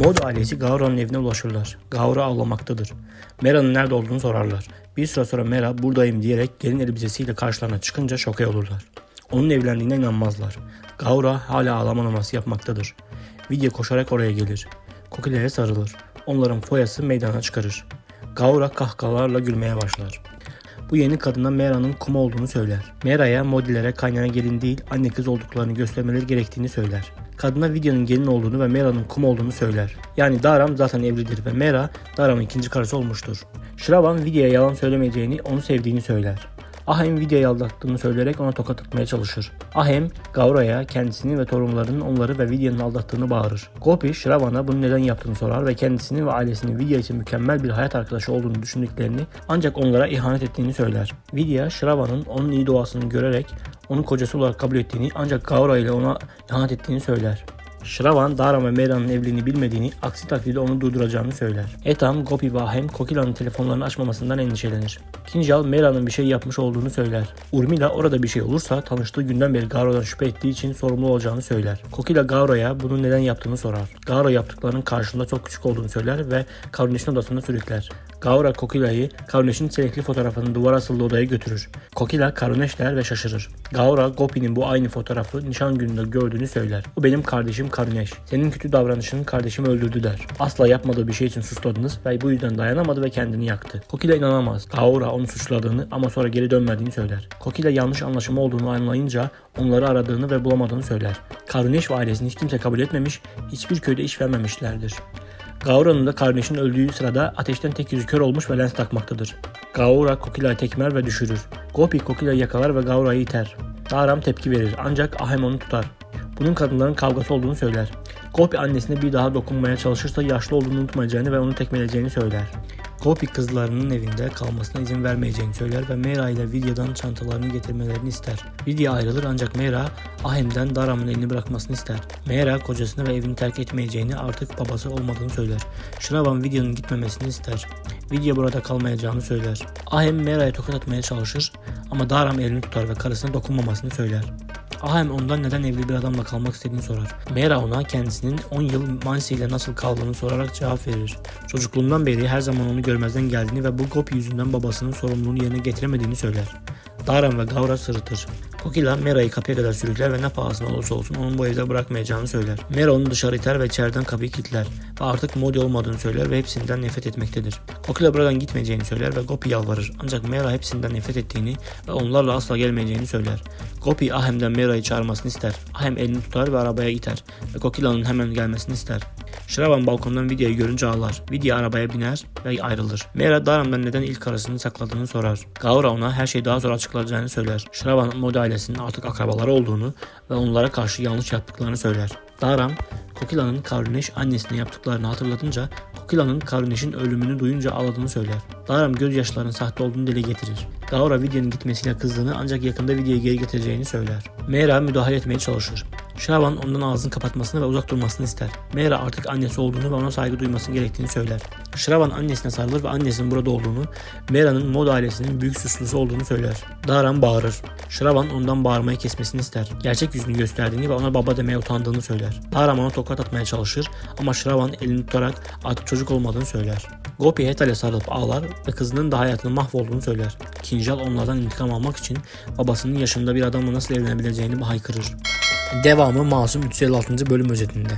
Mod ailesi Gaura'nın evine ulaşırlar. Gaura ağlamaktadır. Mera'nın nerede olduğunu sorarlar. Bir süre sonra Mera buradayım diyerek gelin elbisesiyle karşılarına çıkınca şoke olurlar. Onun evlendiğine inanmazlar. Gaura hala ağlama numarası yapmaktadır. Vidya koşarak oraya gelir. Kokilere sarılır. Onların foyası meydana çıkarır. Gaura kahkahalarla gülmeye başlar. Bu yeni kadına Mera'nın kum olduğunu söyler. Mera'ya modellere kaynana gelin değil anne kız olduklarını göstermeleri gerektiğini söyler. Kadına Vidya'nın gelin olduğunu ve Mera'nın kum olduğunu söyler. Yani Daram zaten evlidir ve Mera Daram'ın ikinci karısı olmuştur. Shravan Vidya'ya yalan söylemeyeceğini, onu sevdiğini söyler. Ahem Vidya'yı aldattığını söyleyerek ona tokat atmaya çalışır. Ahem, Gaura'ya kendisinin ve torunlarının onları ve Vidya'nın aldattığını bağırır. Gopi, Shravan'a bunu neden yaptığını sorar ve kendisinin ve ailesinin Vidya için mükemmel bir hayat arkadaşı olduğunu düşündüklerini ancak onlara ihanet ettiğini söyler. Vidya, Shravan'ın onun iyi doğasını görerek onu kocası olarak kabul ettiğini ancak Gaura ile ona ihanet ettiğini söyler. Shravan, Daram ve Mera'nın evliliğini bilmediğini, aksi takdirde onu durduracağını söyler. Etam, Gopi ve Ahem, Kokila'nın telefonlarını açmamasından endişelenir. Kinjal, Mera'nın bir şey yapmış olduğunu söyler. Urmila orada bir şey olursa tanıştığı günden beri Gaura'dan şüphe ettiği için sorumlu olacağını söyler. Kokila Gaura'ya bunu neden yaptığını sorar. Gaura yaptıklarının karşılığında çok küçük olduğunu söyler ve Karunesh'in odasında sürükler. Gaura Kokila'yı Karunesh'in çelikli fotoğrafını duvara asılı odaya götürür. Kokila Karunesh der ve şaşırır. Gaura Gopi'nin bu aynı fotoğrafı nişan gününde gördüğünü söyler. O benim kardeşim Karunesh. Senin kötü davranışın kardeşimi öldürdü der. Asla yapmadığı bir şey için suçladınız ve bu yüzden dayanamadı ve kendini yaktı. Kokila inanamaz. Gaura onu suçladığını ama sonra geri dönmediğini söyler. Kokila yanlış anlaşılma olduğunu anlayınca onları aradığını ve bulamadığını söyler. Karunesh ve ailesini hiç kimse kabul etmemiş, hiçbir köyde iş vermemişlerdir. Gaura'nın da kardeşinin öldüğü sırada ateşten tek yüzü kör olmuş ve lens takmaktadır. Gaura Kokila'yı tekmer ve düşürür. Gopi Kokila'yı yakalar ve Gaura'yı iter. Daram tepki verir ancak Ahem onu tutar. Bunun kadınların kavgası olduğunu söyler. Gopi annesine bir daha dokunmaya çalışırsa yaşlı olduğunu unutmayacağını ve onu tekmeleyeceğini söyler. Gopi kızlarının evinde kalmasına izin vermeyeceğini söyler ve Mera ile Vidya'dan çantalarını getirmelerini ister. Vidya ayrılır ancak Mera Ahem'den Daram'ın elini bırakmasını ister. Mera kocasını ve evini terk etmeyeceğini artık babası olmadığını söyler. Shravan Vidya'nın gitmemesini ister. Vidya burada kalmayacağını söyler. Ahem Mera'ya tokat atmaya çalışır ama Daram elini tutar ve karısına dokunmamasını söyler. Ahem ondan neden evli bir adamla kalmak istediğini sorar. Mera ona kendisinin 10 yıl Mansi ile nasıl kaldığını sorarak cevap verir. Çocukluğundan beri her zaman onu görmezden geldiğini ve bu Gopi yüzünden babasının sorumluluğunu yerine getiremediğini söyler. Daram ve Gavra sırıtır. Kokila Mera'yı kapıya kadar sürükler ve ne pahasına olursa olsun onun bu evde bırakmayacağını söyler. Mera onu dışarı iter ve içeriden kapıyı kilitler ve artık Modi olmadığını söyler ve hepsinden nefret etmektedir. Kokila buradan gitmeyeceğini söyler ve Gopi yalvarır ancak Mera hepsinden nefret ettiğini ve onlarla asla gelmeyeceğini söyler. Gopi Ahem'den Mera'yı çağırmasını ister. Ahem elini tutar ve arabaya iter ve Kokila'nın hemen gelmesini ister. Shravan balkondan Vidya'yı görünce ağlar. Vidya arabaya biner ve ayrılır. Mera Daram'dan neden ilk karısını sakladığını sorar. Gaura ona her şeyi daha sonra açıklayacağını söyler. Shravan Modi ailesinin artık akrabaları olduğunu ve onlara karşı yanlış yaptıklarını söyler. Daram, Kokila'nın Karuneş annesine yaptıklarını hatırlatınca Kokila'nın Karunesh'in ölümünü duyunca ağladığını söyler. Daram gözyaşlarının sahte olduğunu dile getirir. Gaura Vidya'nın gitmesiyle kızdığını ancak yakında Vidya'yı geri getireceğini söyler. Mera müdahale etmeye çalışır. Şaban ondan ağzını kapatmasını ve uzak durmasını ister. Mera artık annesi olduğunu ve ona saygı duyması gerektiğini söyler. Şravan annesine sarılır ve annesinin burada olduğunu, Mera'nın Mod ailesinin büyük suçlusu olduğunu söyler. Daran bağırır. Şravan ondan bağırmayı kesmesini ister. Gerçek yüzünü gösterdiğini ve ona baba demeye utandığını söyler. Daran ona tokat atmaya çalışır ama Şravan elini tutarak artık çocuk olmadığını söyler. Gopi Hetal'e sarılıp ağlar ve kızının da hayatının mahvolduğunu söyler. Kinjal onlardan intikam almak için babasının yaşında bir adamla nasıl evlenebileceğini haykırır. Devamı Masum 356. bölüm özetinde.